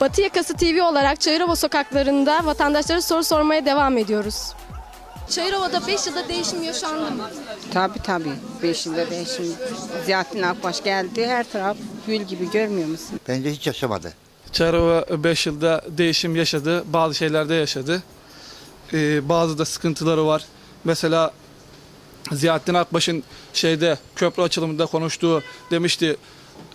Batı Yakası TV olarak Çayırova sokaklarında vatandaşlara soru sormaya devam ediyoruz. Çayırova'da 5 yılda değişim yaşandı mı? Tabii tabii. Beş yılda değişim. Ziyahattin Akbaş geldi. Her taraf gül gibi görmüyor musun? Bence hiç yaşamadı. Çarova 5 yılda değişim yaşadı. Bazı şeylerde yaşadı. Ee, bazı da sıkıntıları var. Mesela Ziyaettin Akbaş'ın şeyde köprü açılımında konuştuğu demişti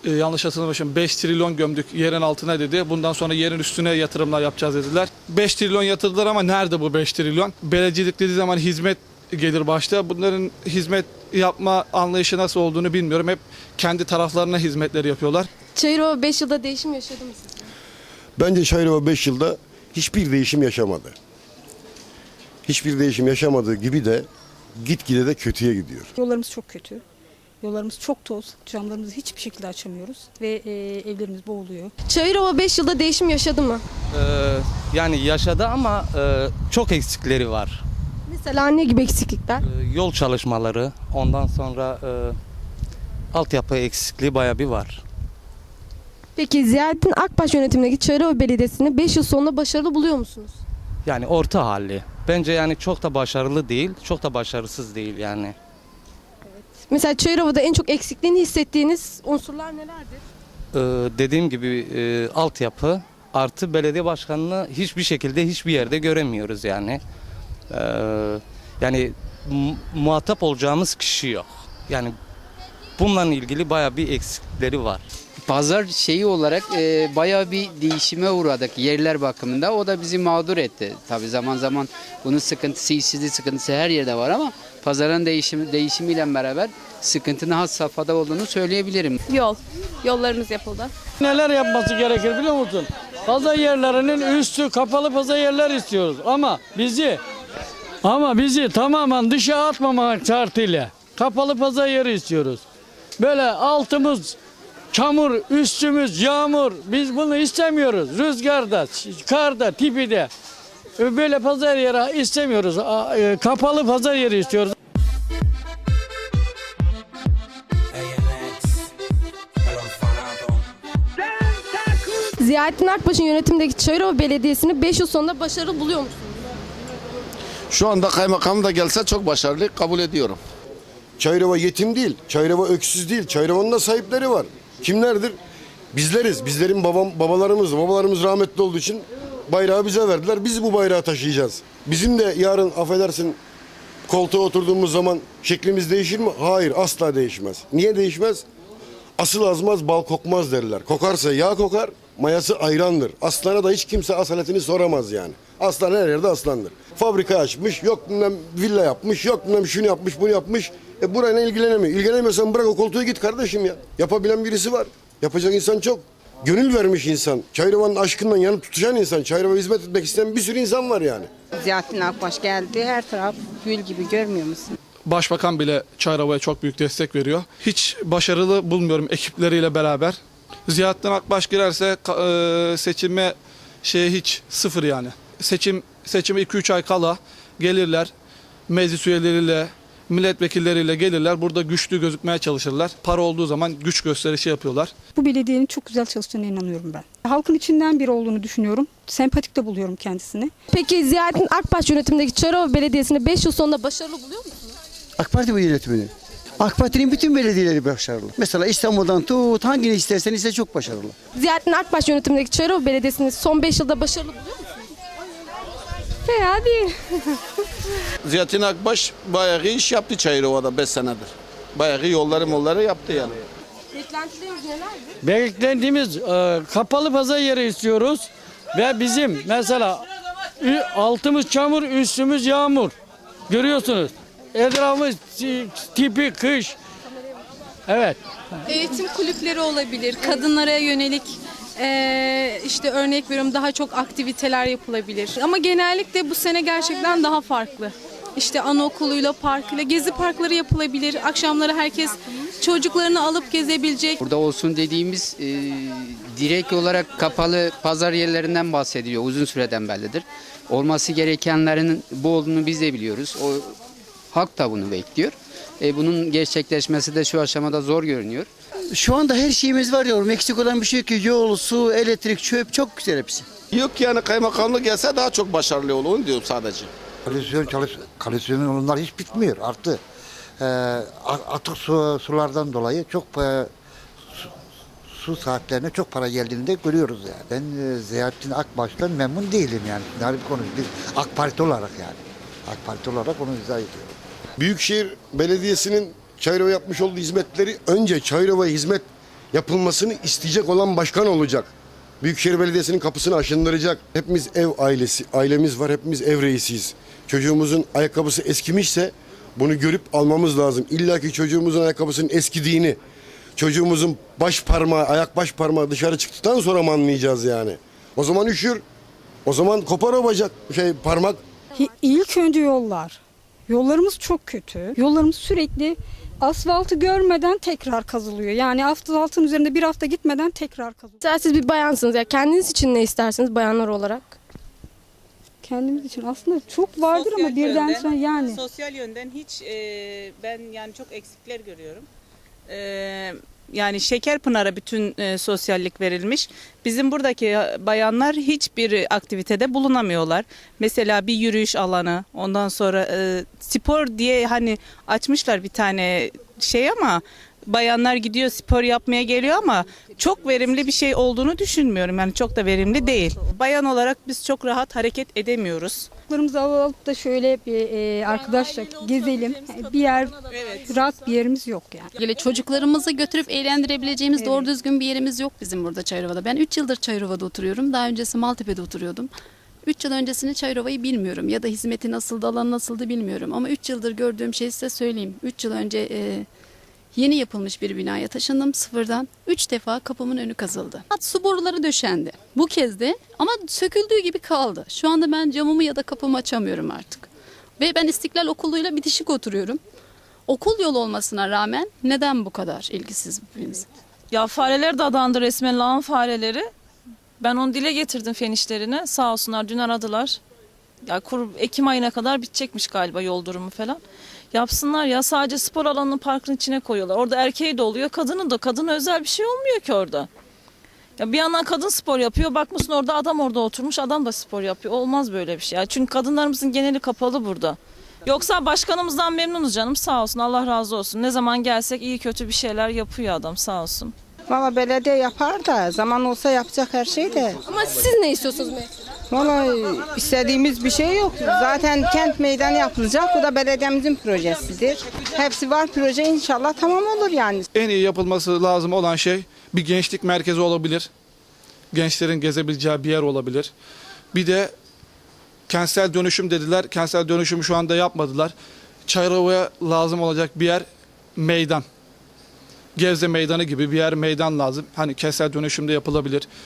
e, yanlış hatırlamışım 5 trilyon gömdük yerin altına dedi. Bundan sonra yerin üstüne yatırımlar yapacağız dediler. 5 trilyon yatırdılar ama nerede bu 5 trilyon? Belediyecilik dediği zaman hizmet gelir başta. Bunların hizmet yapma anlayışı nasıl olduğunu bilmiyorum. Hep kendi taraflarına hizmetleri yapıyorlar. Çayırova 5 yılda değişim yaşadı mı sizce? Bence Şairova 5 yılda hiçbir değişim yaşamadı. Hiçbir değişim yaşamadığı gibi de gitgide de kötüye gidiyor. Yollarımız çok kötü. Yollarımız çok toz. Camlarımızı hiçbir şekilde açamıyoruz ve e, evlerimiz boğuluyor. Çayırova 5 yılda değişim yaşadı mı? Ee, yani yaşadı ama e, çok eksikleri var. Mesela ne gibi eksiklikler? Ee, yol çalışmaları, ondan sonra e, altyapı eksikliği baya bir var. Peki Ziyaettin Akbaş yönetimindeki Çayırova Belediyesi'ni 5 yıl sonunda başarılı buluyor musunuz? Yani orta halli. Bence yani çok da başarılı değil, çok da başarısız değil yani. Mesela Çayırova'da en çok eksikliğini hissettiğiniz unsurlar nelerdir? Ee, dediğim gibi e, altyapı artı belediye başkanını hiçbir şekilde hiçbir yerde göremiyoruz yani. Ee, yani mu- muhatap olacağımız kişi yok. Yani bununla ilgili baya bir eksikleri var. Pazar şeyi olarak e, bayağı bir değişime uğradık yerler bakımında. O da bizi mağdur etti. Tabii zaman zaman bunun sıkıntısı, işsizlik sıkıntısı her yerde var ama pazarın değişimi, değişimiyle beraber sıkıntının has safhada olduğunu söyleyebilirim. Yol. Yollarımız yapıldı. Neler yapması gerekir biliyor musun? Pazar yerlerinin üstü kapalı pazar yerler istiyoruz ama bizi ama bizi tamamen dışa atmamak şartıyla kapalı pazar yeri istiyoruz. Böyle altımız çamur, üstümüz yağmur. Biz bunu istemiyoruz. Rüzgarda, karda, tipide. Böyle pazar yeri istemiyoruz. E, Kapalı pazar yeri istiyoruz. Ziyaettin Akbaş'ın yönetimindeki Çayırova Belediyesi'ni 5 yıl sonunda başarılı buluyor musunuz? Şu anda kaymakam da gelse çok başarılı kabul ediyorum. Çayırova yetim değil, Çayırova öksüz değil. Çayırova'nın da sahipleri var. Kimlerdir? Bizleriz. Bizlerin babam, babalarımız, babalarımız rahmetli olduğu için bayrağı bize verdiler. Biz bu bayrağı taşıyacağız. Bizim de yarın affedersin koltuğa oturduğumuz zaman şeklimiz değişir mi? Hayır, asla değişmez. Niye değişmez? Asıl azmaz bal kokmaz derler. Kokarsa yağ kokar, mayası ayrandır. Aslana da hiç kimse asaletini soramaz yani. Aslan her yerde aslandır. Fabrika açmış, yok bilmem villa yapmış, yok bilmem şunu yapmış, bunu yapmış. E burayla ilgilenemiyor. İlgilenemiyorsan bırak o koltuğa git kardeşim ya. Yapabilen birisi var. Yapacak insan çok. Gönül vermiş insan. Çayrova'nın aşkından yanıp tutuşan insan. Çayrova'ya hizmet etmek isteyen bir sürü insan var yani. Ziyahattin Akbaş geldi. Her taraf gül gibi görmüyor musun? Başbakan bile Çayrova'ya çok büyük destek veriyor. Hiç başarılı bulmuyorum ekipleriyle beraber. Ziyaettin Akbaş girerse e, seçime şey hiç sıfır yani. Seçim seçime 2-3 ay kala gelirler. Meclis üyeleriyle, milletvekilleriyle gelirler. Burada güçlü gözükmeye çalışırlar. Para olduğu zaman güç gösterişi yapıyorlar. Bu belediyenin çok güzel çalıştığına inanıyorum ben. Halkın içinden biri olduğunu düşünüyorum. Sempatik de buluyorum kendisini. Peki Ziyaettin Akbaş yönetimindeki Çayırova Belediyesi'ni 5 yıl sonunda başarılı buluyor musunuz? AK Parti bu yönetimini. AK Parti'nin bütün belediyeleri başarılı. Mesela İstanbul'dan tut hangini istersen ise çok başarılı. Ziyaettin Akbaş yönetimindeki Çayırova Belediyesi'ni son 5 yılda başarılı buluyor musunuz? Veya değil. Ziyaettin Akbaş bayağı iş yaptı Çayırova'da 5 senedir. Bayağı yolları molları yaptı yani. Beklentileriniz nelerdir? Beklediğimiz e, kapalı pazar yeri istiyoruz ve bizim mesela altımız çamur, üstümüz yağmur. Görüyorsunuz. Etrafımız ti- tipi kış. Evet. Eğitim kulüpleri olabilir. Kadınlara yönelik eee, işte örnek veriyorum daha çok aktiviteler yapılabilir. Ama genellikle bu sene gerçekten daha farklı. İşte anaokuluyla, parkıyla, gezi parkları yapılabilir. Akşamları herkes çocuklarını alıp gezebilecek. Burada olsun dediğimiz e, direkt olarak kapalı pazar yerlerinden bahsediyor. Uzun süreden bellidir. Olması gerekenlerin bu olduğunu biz de biliyoruz. O halk da bunu bekliyor. E, bunun gerçekleşmesi de şu aşamada zor görünüyor. Şu anda her şeyimiz var yavrum. Eksik olan bir şey yok ki. Yol, su, elektrik, çöp çok güzel hepsi. Yok yani kaymakamlık gelse daha çok başarılı olur onu diyorum sadece. Kanalizasyon çalış, kanalizasyon yollar hiç bitmiyor. Artı e, a- atık su, sulardan dolayı çok e, su, su saatlerine çok para geldiğini de görüyoruz yani. Ben e, Ziyaettin Akbaş'tan memnun değilim yani. Yani bir konu biz AK Parti olarak yani. AK Parti olarak onu izah ediyorum. Büyükşehir Belediyesi'nin Çayırova yapmış olduğu hizmetleri önce Çayırova'ya hizmet yapılmasını isteyecek olan başkan olacak. Büyükşehir Belediyesi'nin kapısını aşındıracak. Hepimiz ev ailesi, ailemiz var, hepimiz ev reisiyiz. Çocuğumuzun ayakkabısı eskimişse bunu görüp almamız lazım. İlla ki çocuğumuzun ayakkabısının eskidiğini, çocuğumuzun baş parmağı, ayak baş parmağı dışarı çıktıktan sonra mı anlayacağız yani? O zaman üşür. O zaman kopar o bacak, şey parmak. İlk önce yollar. Yollarımız çok kötü. Yollarımız sürekli asfaltı görmeden tekrar kazılıyor. Yani asfaltın üzerinde bir hafta gitmeden tekrar kazılıyor. Mesela siz bir bayansınız ya kendiniz için ne istersiniz bayanlar olarak? Kendimiz için aslında çok vardır ama Sosyal birden yönden- sonra yani. Sosyal yönden hiç e, ben yani çok eksikler görüyorum. E, yani Şekerpınar'a bütün e, sosyallik verilmiş. Bizim buradaki bayanlar hiçbir aktivitede bulunamıyorlar. Mesela bir yürüyüş alanı, ondan sonra e, spor diye hani açmışlar bir tane şey ama bayanlar gidiyor spor yapmaya geliyor ama çok verimli bir şey olduğunu düşünmüyorum. Yani çok da verimli değil. Bayan olarak biz çok rahat hareket edemiyoruz. Çocuklarımızı alıp da şöyle bir e, arkadaşlar gezelim. Bir yer, rahat bir yerimiz yok yani. Böyle çocuklarımızı götürüp eğlendirebileceğimiz doğru düzgün bir yerimiz yok bizim burada Çayrova'da. Ben 3 yıldır Çayrova'da oturuyorum. Daha öncesi Maltepe'de oturuyordum. 3 yıl öncesini Çayrova'yı bilmiyorum ya da hizmeti nasıldı, alanı nasıldı bilmiyorum. Ama 3 yıldır gördüğüm şeyi size söyleyeyim. 3 yıl önce e, yeni yapılmış bir binaya taşındım sıfırdan. 3 defa kapımın önü kazıldı. Hat su boruları döşendi. Bu kez de ama söküldüğü gibi kaldı. Şu anda ben camımı ya da kapımı açamıyorum artık. Ve ben İstiklal Okulu'yla bitişik oturuyorum. Okul yolu olmasına rağmen neden bu kadar ilgisiz biriniz? Ya fareler dadandı resmen lağım fareleri. Ben onu dile getirdim fen işlerine. Sağ olsunlar dün aradılar. Ya kur, Ekim ayına kadar bitecekmiş galiba yol durumu falan. Yapsınlar ya sadece spor alanının parkın içine koyuyorlar. Orada erkeği de oluyor kadını da. Kadına özel bir şey olmuyor ki orada. Ya bir yandan kadın spor yapıyor. Bakmışsın orada adam orada oturmuş. Adam da spor yapıyor. Olmaz böyle bir şey. Çünkü kadınlarımızın geneli kapalı burada. Yoksa başkanımızdan memnunuz canım sağ olsun Allah razı olsun. Ne zaman gelsek iyi kötü bir şeyler yapıyor adam sağ olsun. Valla belediye yapar da zaman olsa yapacak her şey de. Ama siz ne istiyorsunuz mesela? Valla istediğimiz bir şey yok. Zaten kent meydanı yapılacak. Bu da belediyemizin projesidir. Hepsi var proje inşallah tamam olur yani. En iyi yapılması lazım olan şey bir gençlik merkezi olabilir. Gençlerin gezebileceği bir yer olabilir. Bir de kentsel dönüşüm dediler. Kentsel dönüşümü şu anda yapmadılar. Çayrova'ya lazım olacak bir yer meydan. Gevze meydanı gibi bir yer meydan lazım. Hani kentsel dönüşümde yapılabilir.